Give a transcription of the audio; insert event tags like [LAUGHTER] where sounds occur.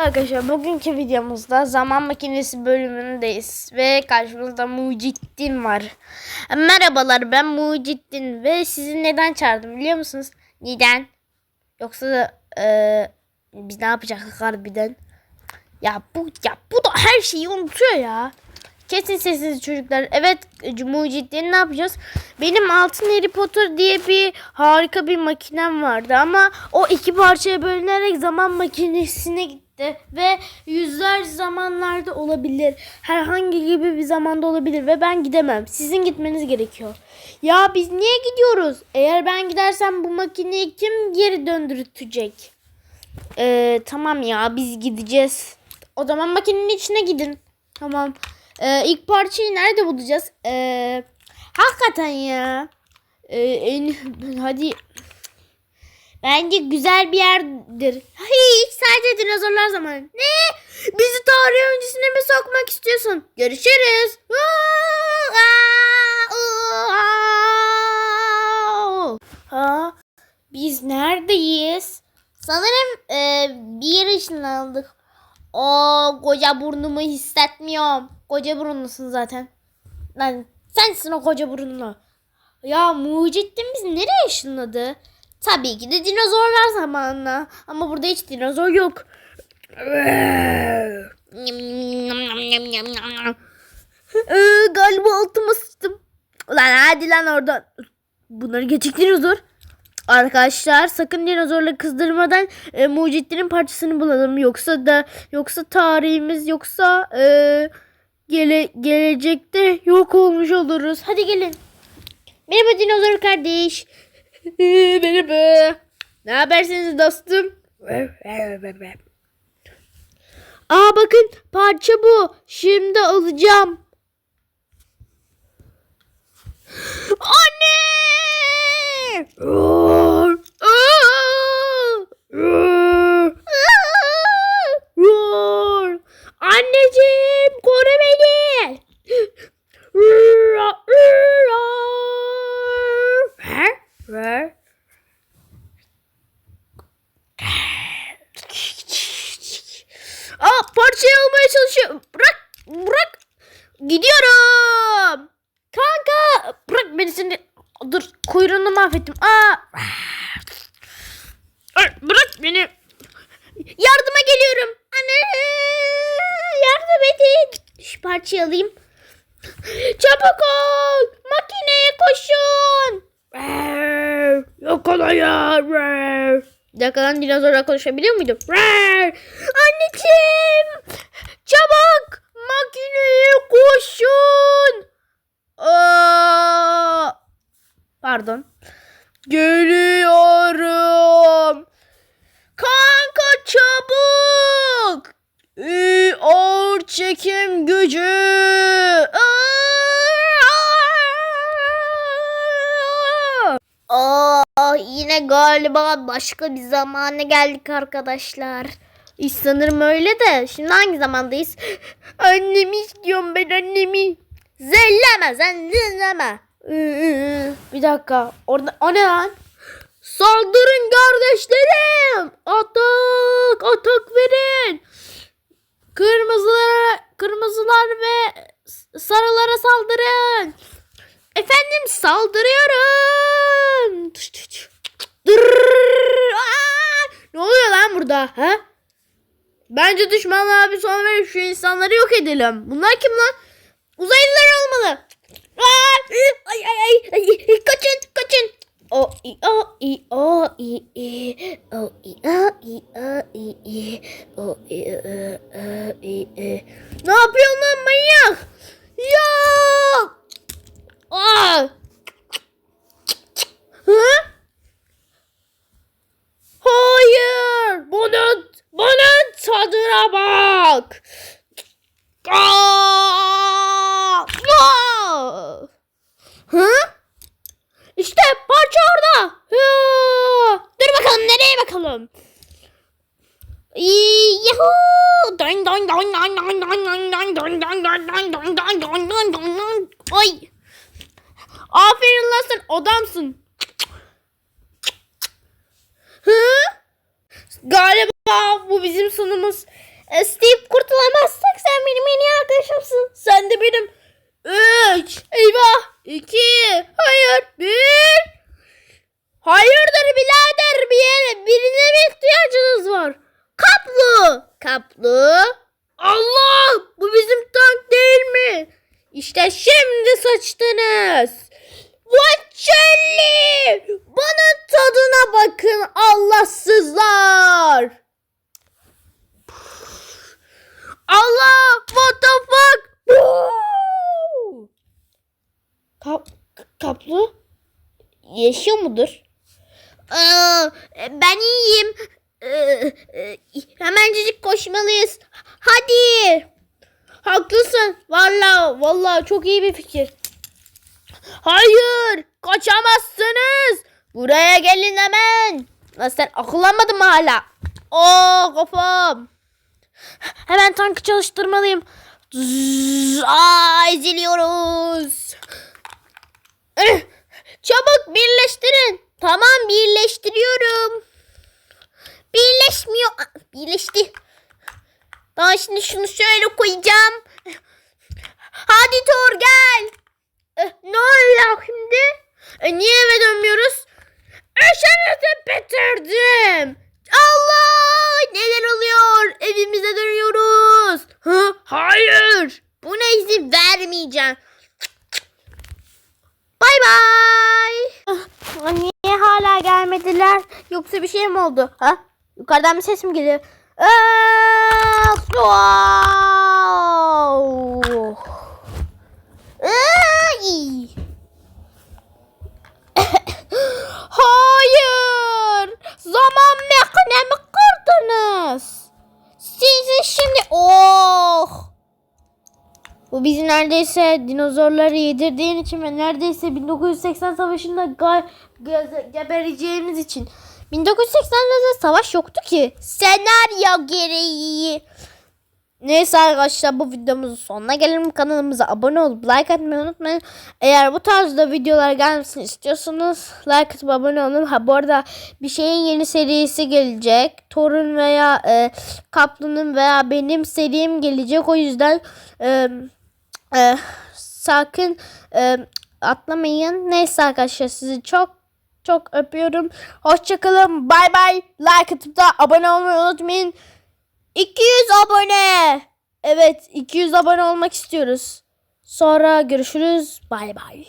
Arkadaşlar bugünkü videomuzda zaman makinesi bölümündeyiz ve karşımızda Mucittin var. Merhabalar ben Mucittin ve sizi neden çağırdım biliyor musunuz? Neden? Yoksa eee, biz ne yapacaktık harbiden? Ya bu ya bu da her şeyi unutuyor ya. Kesin sesinizi çocuklar. Evet Mucittin ne yapacağız? Benim Altın Harry Potter diye bir harika bir makinem vardı ama o iki parçaya bölünerek zaman makinesine gitti ve yüzler zamanlarda olabilir. Herhangi gibi bir zamanda olabilir ve ben gidemem. Sizin gitmeniz gerekiyor. Ya biz niye gidiyoruz? Eğer ben gidersem bu makineyi kim geri döndürtecek? Ee, tamam ya biz gideceğiz. O zaman makinenin içine gidin. Tamam. Ee, ilk parçayı nerede bulacağız? Ee, hakikaten ya. Ee, en, hadi. Bence güzel bir yerdir. Hiç sadece dinozorlar zamanı. Ne? Bizi tarih öncesine mi sokmak istiyorsun? Görüşürüz. Ha, biz neredeyiz? Sanırım e, bir yere ışınlandık. O koca burnumu hissetmiyorum. Koca burunlusun zaten. Lan sensin o koca burunlu. Ya Mucittin bizi nereye ışınladı? Tabii ki de dinozorlar zamanına. Ama burada hiç dinozor yok. Ee, galiba altıma sıçtım. Ulan hadi lan oradan. Bunlar gerçek dinozor. Arkadaşlar sakın dinozorla kızdırmadan e, Mucittin'in parçasını bulalım. Yoksa da yoksa tarihimiz yoksa e, gele, gelecekte yok olmuş oluruz. Hadi gelin. Merhaba dinozor kardeş. [LAUGHS] Merhaba. Ne habersiniz dostum? Aa bakın parça bu. Şimdi alacağım. [GASPS] Anne! Roar! Anneciğim koru beni. Aa parçayı almaya çalışıyor. Bırak! Bırak! Gidiyorum. Kanka bırak beni seni. Dur kuyruğunu mahvettim. Aa. Ay, Bırak beni. Yardıma geliyorum. Anne. Yardım edin. Şu parçayı alayım. Çabuk ol. Makineye koşun. Yakalayın. Yakalan dinozorla konuşabiliyor muydum? Anneciğim. Çabuk. Makineye koşun. Aa, pardon. Geliyorum. Kanka çabuk. Ee, ağır çekim gücü. Aa, yine galiba başka bir zamana geldik arkadaşlar. İş sanırım öyle de. Şimdi hangi zamandayız? Annemi istiyorum ben annemi. Zelleme sen zelleme. Bir dakika. Orada o ne lan? Saldırın kardeşlerim. Atak atak verin. Kırmızılara kırmızılar ve sarılara saldırın. Efendim saldırıyorum. Ne oluyor lan burada? Ha? Bence düşmanlığa bir son verip şu insanları yok edelim. Bunlar kim lan? Uzaylılar olmalı. Ay ay ay. Kaçın kaçın. O i o i o i i o i o i o i i o i o i i Ne yapıyorsun lan manyak? Ya! Aa! Hı? Hayır! Bunun, bunun tadına bak! Aa! Aa! Hı? İşte parça orada. Hı! Dur bakalım bakalım? Yahoo! Doing doing doing doing doing doing doing doing doing doing doing doing doing doing doing. Oy! Aferin lan sen adamsın. Hı? Galiba bu bizim sonumuz. E, Steve kurtulamazsak sen benim en iyi arkadaşımsın. Sen de benim. Üç. Eyvah. İki. Hayır. Bir. Hayırdır birader bir yere birine mi ihtiyacınız var? Kaplu. Kaplu. Allah bu bizim tank değil mi? İşte şimdi sıçtınız. Vaçelli! Bana tadına bakın Allahsızlar. Allah! What the fuck? Kap, kaplı yaşıyor mudur? Aa, ben iyiyim. Ee, hemencecik koşmalıyız. Hadi. Haklısın. Vallahi vallahi çok iyi bir fikir. Hayır, kaçamazsınız. Buraya gelin hemen. Lan sen akıllanmadın mı hala? Oo kafam. Hemen tankı çalıştırmalıyım. Zzz, Aa, eziliyoruz. Çabuk birleştirin. Tamam birleştiriyorum. Birleşmiyor. Aa, Birleşti. Daha şimdi şunu şöyle koyacağım. Hadi Thor gel. Eh, ne oluyor şimdi? E, niye eve dönmüyoruz? İşinizi bitirdim. Allah neler oluyor? Evimize dönüyoruz. Hı? Hayır. Buna izin vermeyeceğim. Bay bay. Ah, Niye hala gelmediler? Yoksa bir şey mi oldu? Ha? Yukarıdan bir ses mi geliyor? Hayır. Zaman makinemi kırdınız. Sizi şimdi... Oh. Bu bizi neredeyse dinozorları yedirdiğin için ve neredeyse 1980 savaşında gebereceğimiz için. 1980'lerde savaş yoktu ki. Senaryo gereği. Neyse arkadaşlar bu videomuzun sonuna gelelim. Kanalımıza abone olup like atmayı unutmayın. Eğer bu tarzda videolar gelmesini istiyorsanız like atıp abone olun. Ha bu arada bir şeyin yeni serisi gelecek. Torun veya e, Kaplan'ın veya benim serim gelecek. O yüzden e, e, sakın e, atlamayın. Neyse arkadaşlar sizi çok çok öpüyorum. Hoşçakalın. Bay bay. Like atıp da abone olmayı unutmayın. 200 abone. Evet 200 abone olmak istiyoruz. Sonra görüşürüz. Bay bay.